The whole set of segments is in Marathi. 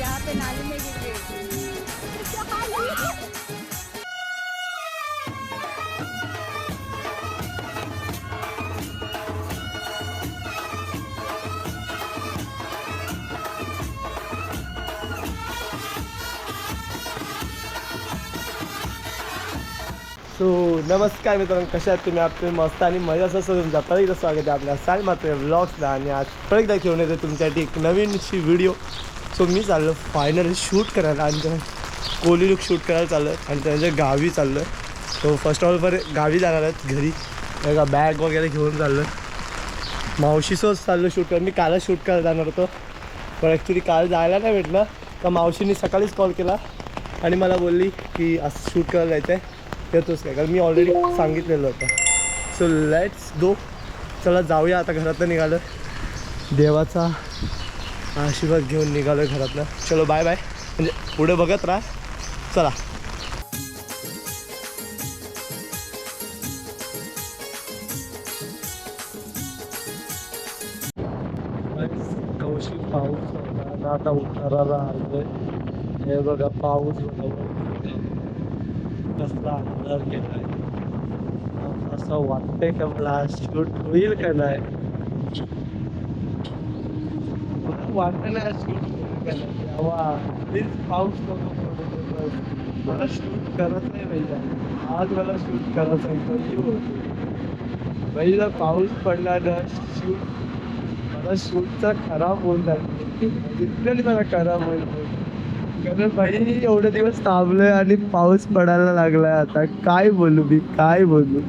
यहाँ पे नाली में गिर गई सो नमस्कार मित्रांनो कशा आहात तुम्ही? आपले मस्त आणि मजा असं तुमचा परत एकदा स्वागत आहे आपल्या साल मात्र ब्लॉग्सला आणि आज परत एकदा घेऊन येतो तुमच्यासाठी एक नवीनशी व्हिडिओ सो मी चाललो फायनली शूट करायला आणि त्या कोहली लुक शूट करायला चाललं आणि त्यांच्या गावी चाललं सो फर्स्ट ऑफ ऑल पर गावी जाणार आहेत घरी. एका बॅग वगैरे घेऊन चाललं आहे मावशीसोबत चाललो शूट करायला. मी कालच शूट करायला जाणार होतो. पण ॲक्च्युली काल जायला नाही भेटलं. तर मावशीने सकाळीच कॉल केला आणि मला बोलली की असं शूट करायला जायचं आहे येतोच काय? कारण मी ऑलरेडी सांगितलेलं होतं. सो लेट्स गो चला जाऊया. आता घरातनं निघालं देवाचा आशीर्वाद घेऊन निघालो घरातनं. चलो बाय बाय म्हणजे पुढे बघत राहा. चला. कौशिक पाऊस होता. आता उताराला आलोय हे बघा पाऊस कसला अंधार केलाय. असं वाटतंय का मला? शूट होईल का नाही? मला नाही शूट होईल पाऊस मला शूट करत नाही भैया आज मला शूट करायचं आहे भैया पाऊस पडला ना शूट मला शूटचा खराब होऊन जाईल. लिटरली मला खराब होईल. कारण भाई एवढे दिवस थांबलोय आणि पाऊस पडायला लागलाय आता. काय बोलू मी? काय बोलू?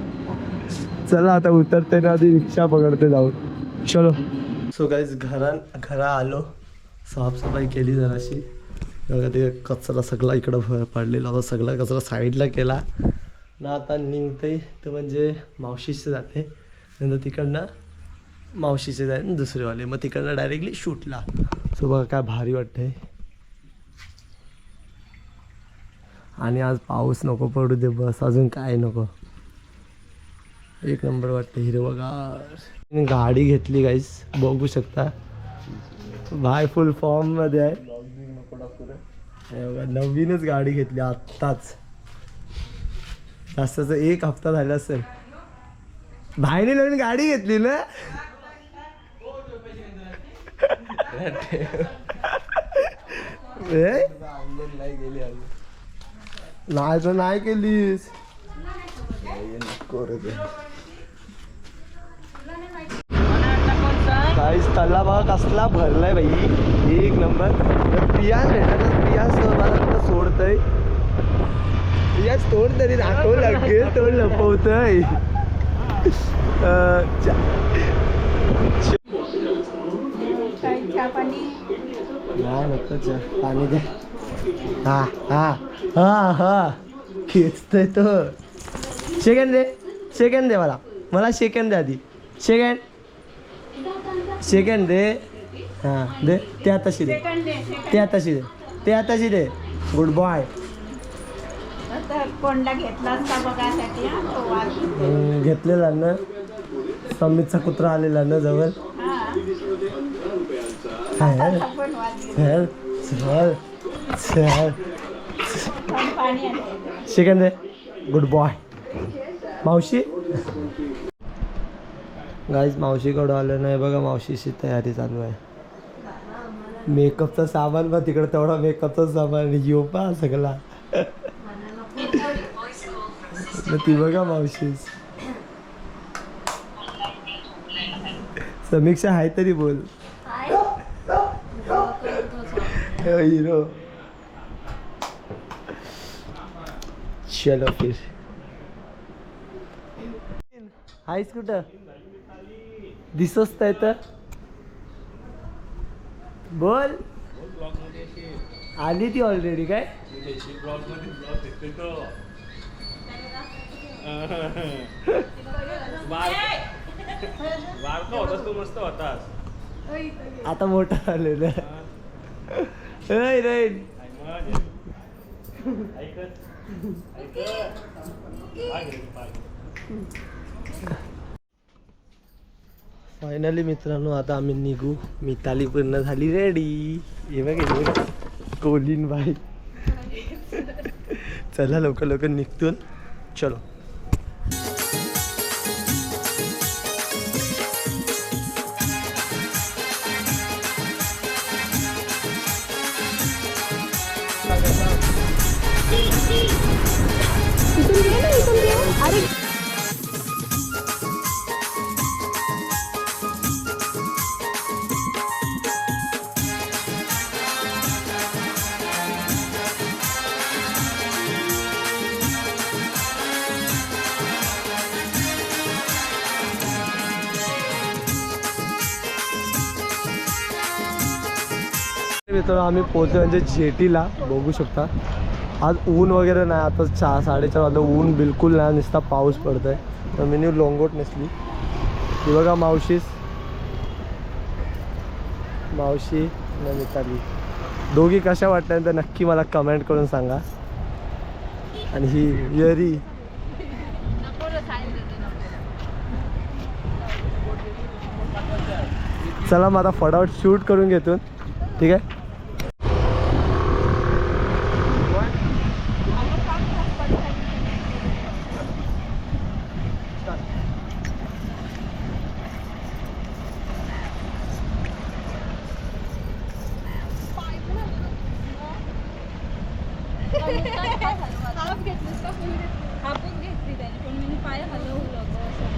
चला आता उतरते ना आधी रिक्षा पकडते जाऊन. चलो. सो गाईज घरा घरा आलो. साफसफाई केली जराशी. बघा ते कचरा सगळा इकडं भर पडलेला होता. सगळा कचरा साईडला केला. ना आता निघते तर म्हणजे मावशीचे जाते. नंतर तिकडनं मावशीचे जाते दुसरेवाले. मग तिकडनं डायरेक्टली शूटला सो बघा काय भारी वाटतंय. आणि आज पाऊस नको पडू दे बस. अजून काय नको. एक नंबर वाटतं हिरवगार. गाडी घेतली गाईस बघू शकता. भाय फुल फॉर्ममध्ये आहे. नवीनच गाडी घेतली आत्ताच. जास्तच एक हप्ता झाला असेल. भाईने नवीन गाडी घेतली ना? ए? नाही तर नाही केलीस काहीच तल्ला बघा कसला भरलाय बाई. एक नंबर. पियास भेटत पियास मला सोडतय. पियास तोड तरी दाखव लागेल तोड लपवतय. पाणी नाही नको चा पाणी दे. हा हा. हा हा. खेचतोय तो. सेकंड दे. सेकंड दे मला. मला सेकंड दे आधी. सेकंड सेकंड दे हां दे. त्या तशी दे सेकंड डे सेकंड त्या तशी दे त्या तशी दे गुड बॉय घेतला हा? तो घेतलेला ना. समीतचा कुत्रा आलेला ना जवळ. हा. सेकंड दे गुड बॉय मावशी? गाईज मावशीकडं आलं नाही. बघा मावशीची तयारी चालू आहे. मेकअपचं सामान बघ तिकडं तेवढा मेकअपचा सामान येऊ पा सगळा. ती बघा मावशी. समीक्षा आहे तरी बोल. हिरो चलो फिर. आहेस कुठं दिसत आहे तर. बोल. आली ती ऑलरेडी काय? आता मोठा झालेला. ऐ ऐकत फायनली मित्रांनो आता आम्ही निघू. मिताली पूर्ण झाली रेडी हे बघ. कोलीन बाई. चला लवकर लवकर निघतून. चलो. मित्रांनो आम्ही पोहोचलो म्हणजे जेटीला. बघू शकता. आज ऊन वगैरे नाही आता चार साडेचार वाजता ऊन बिलकुल नाही नुसता पाऊस पडतोय. तर मी न्यू लोंगोट नेसली. ती बघा मावशीस मावशी न मिताली दोघी कशा वाटल्या तर नक्की मला कमेंट करून सांगा. आणि ही यरी. चला मग आता फटाफट शूट करून घेतो ठीक आहे हाफ घेतलीस का फुल हाफच घेतली त्याने पण मी पाय हलवलं गं असं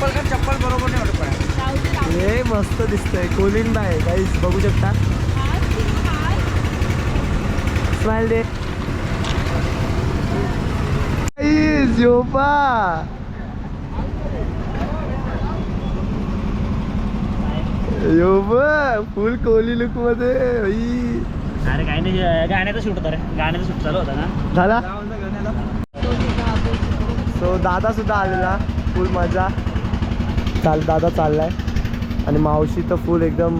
चप्पल का? चप्पल बरोबर नाही वाटत हे मस्त दिसतंय. Choline bye. गाईस बघू शकता. स्माइल दे. योबा फुल कोहली लुकमध्ये. बाई. अरे काय नाही गाण्याचा शूट होता रे. गाण्याचा शूट चालू होता ना. झाला? सो दादा सुद्धा आलेला. फुल मजा. चाल दादा चाललाय. आणि मावशी तर फुल एकदम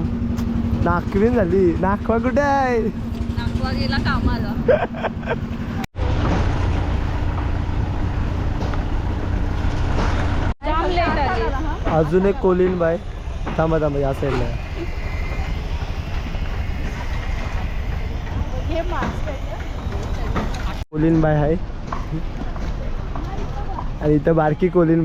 नाकवीन झाली. नाकवा कुठे आहे? गेला कामाला. अजून एक कोलिन बाय थांबा थांबा या साईडला आहे. कोलिन बाय आहे. आणि इथं बारकी कोलिन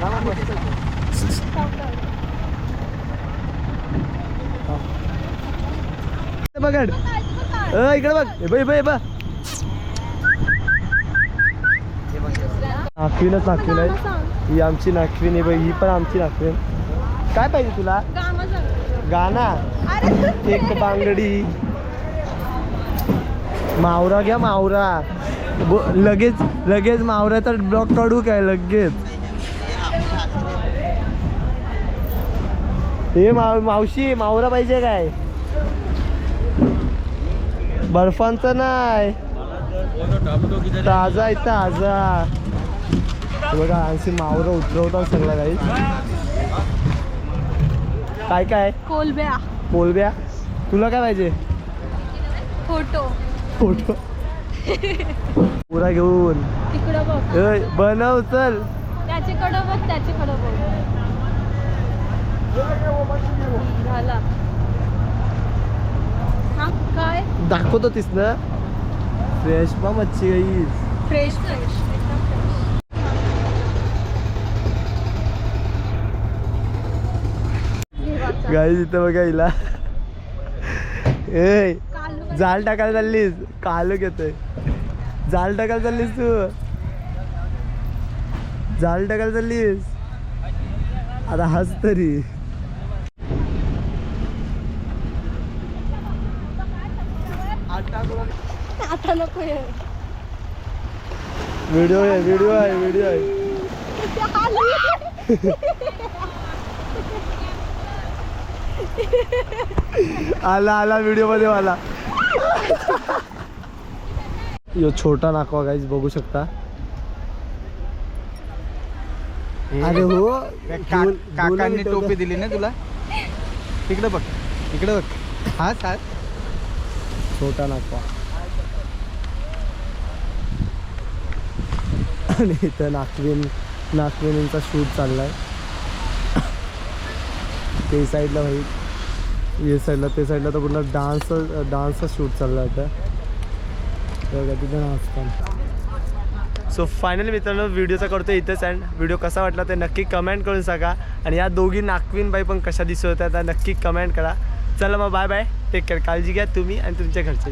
लावा इकडे बघ. हे बघ बघ, हे नागवीनच नागवीन आहे ही आमची नागवीन आहे बघ ही पण आमची नागवीन काय पाहिजे तुला? गाना एक बांगडी. मावरा घ्या मावरा. लगेच लगेच मावरा तर ब्लॉक काढू काय लगेच? हे माव मावशी मावरा पाहिजे काय? बर्फांचं नाही ताजा आहे ताजा. बघा आणखी मावरं उतरवतात सगळं काही काय काय? कोलब्या. कोलब्या? तुला काय पाहिजे? फोटो. फोटो. पुरा घेऊन. तिकडं बघ. ए, बनव चल. त्याच्याकडं बघ त्याच्याकडं बघ. झाला. हा काय? दाखवतो तीस ना. फ्रेश पा मच्छी गाई फ्रेश फ्रेश गाई इथं बघा हिला. ए जाल टाकायला चाललीस. काल घेतोय. जाल टाकायला चाललीस तू. जाल टाकायला चाललीस. आता हस तरी. आता नको. व्हिडिओ आहे व्हिडिओ आहे व्हिडिओ आहे. आला आला व्हिडिओमध्ये आला. यो छोटा नाकवा गाईज बघू शकता. अरे हो काकांनी टोपी. दिली ना तुला? इकडे बघ इकडे बघ. हा सात छोटा नाकवा. आणि इथं नागविन नागविनींचा शूट चालला आहे ते साईडला भाई ये साईडला ते साईडला तर पूर्ण डान्स डान्सचा शूट चालला होता तिथं नाचतात सो फायनली मित्रांनो व्हिडिओचा करतो इथेच अँड व्हिडिओ कसा वाटला ते नक्की कमेंट करून सांगा. आणि या दोघी नागवीन बाई पण कशा दिसत होत्या त्या नक्की कमेंट करा. चला मग बाय बाय टेक केअर काळजी घ्या तुम्ही आणि तुमच्या घरचे